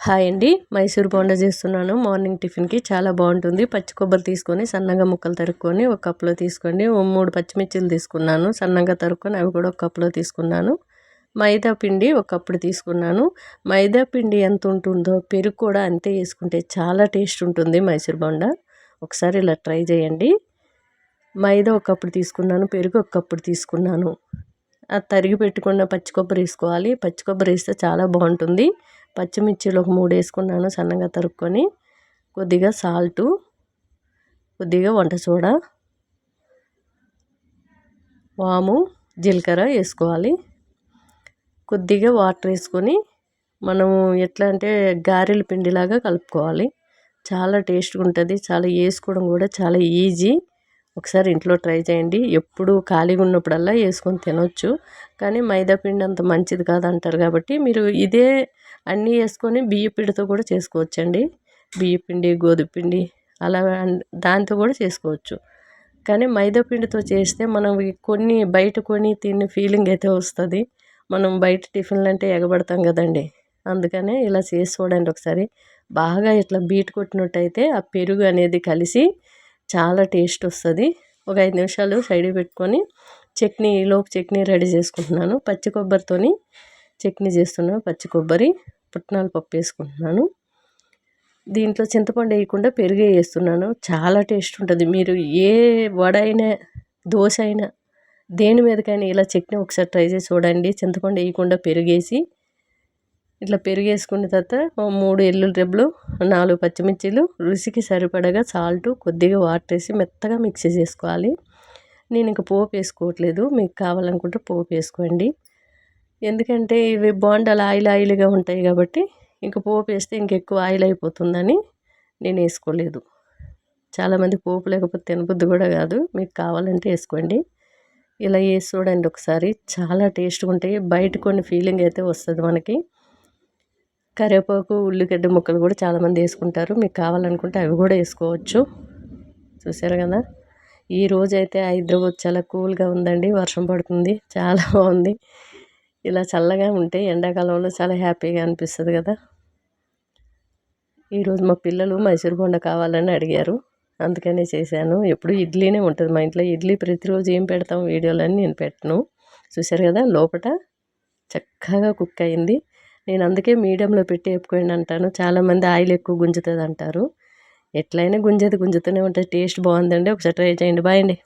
Hi అండి. మైసూర్ బోండా చేస్తున్నాను. Morning టిఫిన్కి చాలా బాగుంటుంది. పచ్చి కొబ్బరి తీసుకొని సన్నగా ముక్కలు తరుక్కొని ఒక కప్పులో తీసుకోండి. మూడు పచ్చిమిర్చిలు తీసుకున్నాను. సన్నగా తరుక్కొని అవి కూడా ఒక కప్లో తీసుకున్నాను. మైదా పిండి ఒక కప్పుడు తీసుకున్నాను. మైదా పిండి ఎంత ఉంటుందో పెరుగు కూడా అంతే వేసుకుంటే చాలా టేస్ట్ ఉంటుంది మైసూర్ బోండా. ఒకసారి ఇలా ట్రై చేయండి. మైదా ఒక కప్పుడు తీసుకున్నాను. పెరుగు ఒక కప్పుడు తీసుకున్నాను. అది తరిగి పెట్టుకున్న పచ్చి కొబ్బరి వేసుకోవాలి. పచ్చి కొబ్బరి వేస్తే చాలా బాగుంటుంది. పచ్చిమిర్చిలు ఒక మూడు వేసుకున్నాను సన్నగా తరుక్కొని కొద్దిగా సాల్టు కొద్దిగా వంట సోడా వాము జీలకర్ర వేసుకోవాలి. కొద్దిగా వాటర్ వేసుకొని మనము ఎట్లా అంటే గారెల పిండిలాగా కలుపుకోవాలి. చాలా టేస్ట్గా ఉంటుంది చాలా వేసుకోవడం కూడా చాలా ఈజీ. ఒకసారి ఇంట్లో ట్రై చేయండి. ఎప్పుడు ఖాళీగా ఉన్నప్పుడల్లా వేసుకొని తినొచ్చు. కానీ మైదా పిండి అంత మంచిది కాదంటారు కాబట్టి మీరు ఇదే అన్నీ వేసుకొని బియ్య పిండితో కూడా చేసుకోవచ్చండి. బియ్య పిండి గోధుమ పిండి అలా దాంతో కూడా చేసుకోవచ్చు. కానీ మైదా పిండితో చేస్తే మనం కొన్ని బయట కొని తిన్న ఫీలింగ్ అయితే వస్తుంది. మనం బయట టిఫిన్లు అంటే ఎగబడతాం కదండి. అందుకనే ఇలా చేసి చూడండి ఒకసారి బాగా ఇట్లా బీట్ కొట్టినట్టయితే ఆ పెరుగు అనేది కలిసి చాలా టేస్ట్ వస్తుంది. ఒక ఐదు నిమిషాలు సైడ్ పెట్టుకొని చట్నీ లోపు చట్నీ రెడీ చేసుకుంటున్నాను. పచ్చి కొబ్బరితోని చట్నీ చేస్తున్నాను పచ్చి కొబ్బరి పుట్నాల పప్పు వేసుకుంటున్నాను. దీంట్లో చింతపండు వేయకుండా పెరుగు వేస్తున్నాను. చాలా టేస్ట్ ఉంటుంది. మీరు ఏ వడ అయినా దోశ అయినా దేని మీదకైనా ఇలా చట్నీ ఒకసారి ట్రై చేసి చూడండి. చింతపండు వేయకుండా పెరుగేసి ఇట్లా పెరిగేసుకున్న తర్వాత మూడు ఎల్లుల రెబ్బలు నాలుగు పచ్చిమిర్చిలు రుచికి సరిపడగా సాల్ట్ కొద్దిగా వాటర్ వేసి మెత్తగా మిక్సీ చేసుకోవాలి నేను ఇంకా పోపు వేసుకోవట్లేదు. మీకు కావాలనుకుంటే పోపు వేసుకోండి. ఎందుకంటే ఇవి బోండాలు ఆయిల్ ఆయిల్గా ఉంటాయి కాబట్టి ఇంక పోపు వేస్తే ఇంకెక్కువ ఆయిల్ అయిపోతుందని నేను వేసుకోలేదు. చాలామంది పోపు లేకపోతే తినబుద్ధి కూడా కాదు. మీకు కావాలంటే వేసుకోండి. ఇలా వేసి చూడండి ఒకసారి. చాలా టేస్ట్గా ఉంటాయి. బయట కొన్ని ఫీలింగ్ అయితే వస్తుంది మనకి. కరివేపాకు ఉల్లిగడ్డ ముక్కలు కూడా చాలామంది వేసుకుంటారు. మీకు కావాలనుకుంటే అవి కూడా వేసుకోవచ్చు. చూసారు కదా? ఈ రోజు అయితే హైదరాబాద్ చాలా కూల్గా ఉందండి. వర్షం పడుతుంది. చాలా బాగుంది. ఇలా చల్లగా ఉంటే ఎండాకాలంలో చాలా హ్యాపీగా అనిపిస్తుంది కదా. ఈరోజు మా పిల్లలు మైసూర్ బొండ కావాలని అడిగారు. అందుకనే చేశాను. ఎప్పుడు ఇడ్లీనే ఉంటుంది. మా ఇంట్లో ఇడ్లీ ప్రతిరోజు ఏం పెడతాం వీడియోలని నేను పెట్టను. చూశారు కదా లోపల చక్కగా కుక్ అయింది. నేను అందుకే మీడియంలో పెట్టి వేపుకోండి అంటాను. చాలామంది ఆయిల్ ఎక్కువ గుంజుతుంది అంటారు ఎట్లయినా గుంజది గుంజుతూనే ఉంటుంది. టేస్ట్ బాగుందండి. ఒకసారి ట్రై చేయండి. బాయ్ అండి.